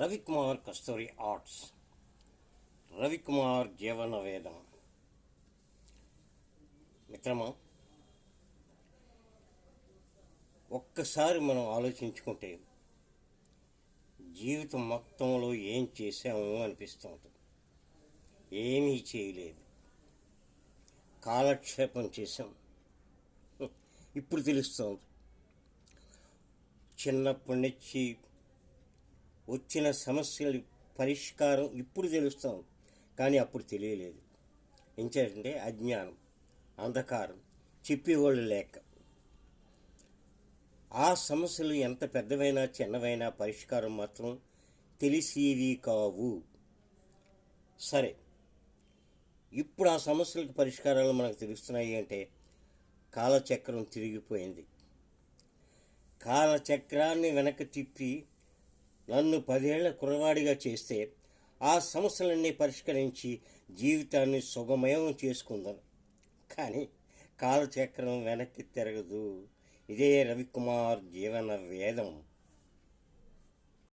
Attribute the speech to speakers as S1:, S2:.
S1: రవికుమార్ కస్తూరి arts. Ravikumar జీవన వేదం మిత్రమా ఒక్కసారి మనం ఆలోచించుకుంటే జీవితం మొత్తంలో ఏం చేశాము అనిపిస్తూ ఉంటుంది ఏమీ చేయలేదు. కాలక్షేపం చేశాం. ఇప్పుడు తెలుస్తుంది. చిన్నప్పటి నుంచి వచ్చిన సమస్యల పరిష్కారం ఇప్పుడు తెలుస్తాం. కానీ అప్పుడు తెలియలేదు. ఏంటంటే అజ్ఞానం అంధకారం చెప్పేవాళ్ళు లేక. ఆ సమస్యలు ఎంత పెద్దవైనా చిన్నవైనా పరిష్కారం మాత్రం తెలిసేవి కావు. సరే ఇప్పుడు ఆ సమస్యలకు పరిష్కారాలు మనకు తెలుస్తున్నాయి అంటే కాలచక్రం తిరిగిపోయింది. కాలచక్రాన్ని వెనక్కి తిప్పి నన్ను పదేళ్ళ కురవాడిగా చేస్తే ఆ సమస్యలన్నీ పరిష్కరించి జీవితాన్ని సుగమయం చేసుకుందాను కానీ కాలచక్రం వెనక్కి తిరగదు. ఇదే రవికుమార్ జీవన వేదం.